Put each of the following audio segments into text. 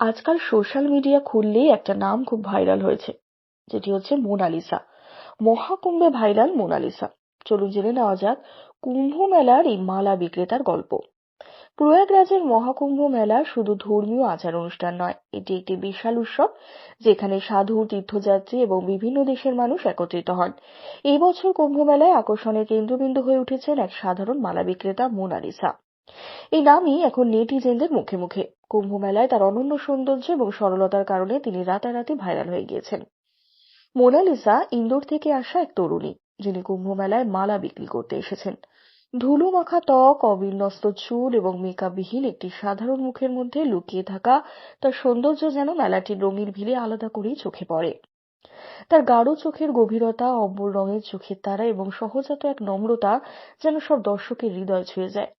আজকাল social media খুললেই একটা নাম খুব ভাইরাল হয়েছে, যেটি হচ্ছে মোনালিসা। মহাকুম্ভে viral Mona Lisa. চলুন জেনে নেওয়া যাক কুম্ভ মেলার এই মালা বিক্রেতার গল্প। প্রয়াগরাজের মহাকুম্ভ মেলা শুধু ধর্মীয় আচার অনুষ্ঠান নয়, এটি একটি বিশাল উৎসব যেখানে সাধু তীর্থযাত্রী এবং বিভিন্ন দেশের মানুষ একত্রিত হন। এই বছর কুম্ভ মেলায় আকর্ষণের কেন্দ্রবিন্দু হয়ে উঠেছেন এক সাধারণ মালা বিক্রেতা মোনালিসা। এই নামই এখন নেটিজেনদের মুখে মুখে। কুম্ভ মেলায় তার অনন্য সৌন্দর্য এবং সরলতার কারণে তিনি রাতারাতি ভাইরাল হয়ে গিয়েছেন। মোনালিসা ইন্দোর থেকে আসা এক তরুণী, যিনি কুম্ভ মেলায় মালা বিক্রি করতে এসেছেন। ধুলো মাখা ত্বক, অবিন্যস্ত চুল এবং মেকআপবিহীন একটি সাধারণ মুখের মধ্যে লুকিয়ে থাকা তার সৌন্দর্য যেন মেলাটির রঙিন ভিড়ে আলাদা করেই চোখে পড়ে। তার গাঢ় চোখের গভীরতা অম্বর রঙের চোখের তারা এবং সহজাত এক নম্রতা যেন সব দর্শকের হৃদয় ছুঁয়ে যায়।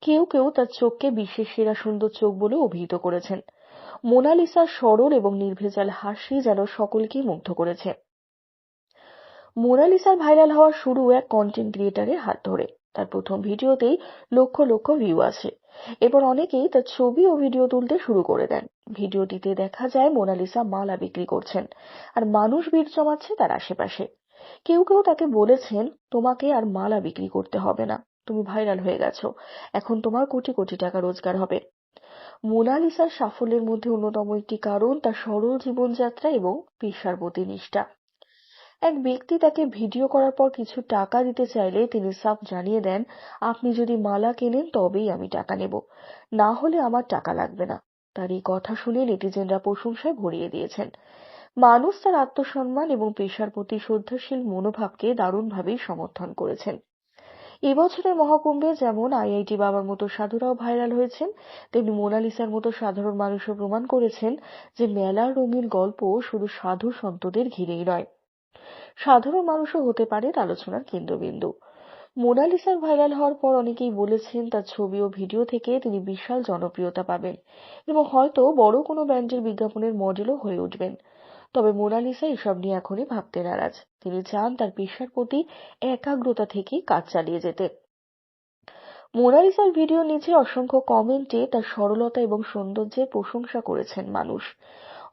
কেউ কেউ তার চোখকে বিশ্বের সেরা সুন্দর চোখ বলে অভিহিত করেছেন। মোনালিসার সরল এবং নির্ভেজাল হাসি যেন সকলকেই মুগ্ধ করেছে। মোনালিসার ভাইরাল হওয়ার শুরু এক কন্টেন্ট ক্রিয়েটারের হাত ধরে। তার প্রথম ভিডিওতেই লক্ষ লক্ষ ভিউ আছে এরপর অনেকেই তার ছবি ও ভিডিও তুলতে শুরু করে দেন। ভিডিওটিতে দেখা যায় মোনালিসা মালা বিক্রি করছেন আর মানুষ ভিড় জমাচ্ছে তার আশেপাশে। কেউ কেউ তাকে বলেছেন, তোমাকে আর মালা বিক্রি করতে হবে না। তুমি ভাইরাল হয়ে গেছো। এখন তোমার কোটি কোটি টাকা রোজগার হবে। মোনালিসার সাফল্যের মধ্যে অন্যতম একটি কারণ তার সরল জীবনযাত্রা এবং পেশার প্রতি নিষ্ঠা। এক ব্যক্তি তাকে ভিডিও করার পর কিছু টাকা দিতে চাইলে তিনি সাফ জানিয়ে দেন, আপনি যদি মালা কেনেন তবেই আমি টাকা নেব। না হলে আমার টাকা লাগবে না। তার এই কথা শুনে নেটিজেনরা প্রশংসায় ভরিয়ে দিয়েছেন। মানুষ তার আত্মসম্মান এবং পেশার প্রতি শ্রদ্ধাশীল মনোভাবকে দারুণভাবেই সমর্থন করেছেন। এবছরের মহাকুম্ভে যেমন আইআইটি বাবার মতো সাধুরাও ভাইরাল হয়েছেন, তেমনি মোনালিসার মতো সাধারণ মানুষও প্রমাণ করেছেন যে মেলার রঙিন গল্প শুধু সাধু সন্তদের ঘিরেই নয়। সাধারণ মানুষও হতে পারে আলোচনার কেন্দ্রবিন্দু। মোনালিসার ভাইরাল হওয়ার পর অনেকেই বলেছেন তার ছবি ও ভিডিও থেকে তিনি বিশাল জনপ্রিয়তা পাবেন এবং হয়তো বড় কোনো ব্র্যান্ডের বিজ্ঞাপনের মডেলও হয়ে উঠবেন। তবে মোনালিসা এসব নিয়ে এখনই ভাবতে নারাজ। তিনি চান তার পেশার প্রতি একাগ্রতা থেকেই কাজ চালিয়ে যেতে। মোনালিসার ভিডিও নিচে অসংখ্য কমেন্টে তার সরলতা এবং সৌন্দর্যের প্রশংসা করেছেন মানুষ।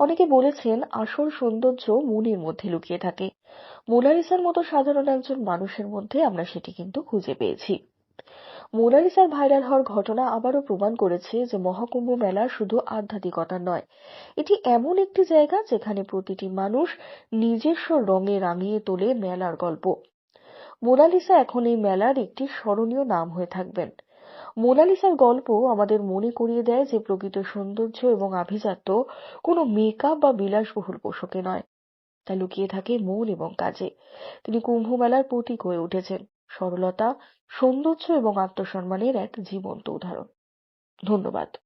অনেকে বলেছেন আসল সৌন্দর্য মনের মধ্যে লুকিয়ে থাকে। মোনালিসার মতো সাধারণ একজন মানুষের মধ্যে আমরা সেটি কিন্তু খুঁজে পেয়েছি। মোনালিসার ভাইরাল হওয়ার ঘটনা আবারও প্রমাণ করেছে যে মহাকুম্ভ মেলা শুধু আধ্যাত্মিকতা নয়, এটি এমন একটি জায়গা যেখানে প্রতিটি মানুষ নিজস্ব রঙে রাঙিয়ে তোলে মেলার গল্প। মোনালিসা এখন এই মেলার একটি স্মরণীয় নাম হয়ে থাকবেন। মোনালিসার গল্প আমাদের মনে করিয়ে দেয় যে প্রকৃত সৌন্দর্য এবং আভিজাত্য কোনো মেকআপ বা বিলাসবহুল পোশাকে নয়। তা লুকিয়ে থাকে মন এবং কাজে। তিনি কুম্ভ মেলার প্রতীক হয়ে উঠেছেন। সরলতা, সৌন্দর্য এবং আত্মসম্মানের এক জীবন্ত উদাহরণ। ধন্যবাদ।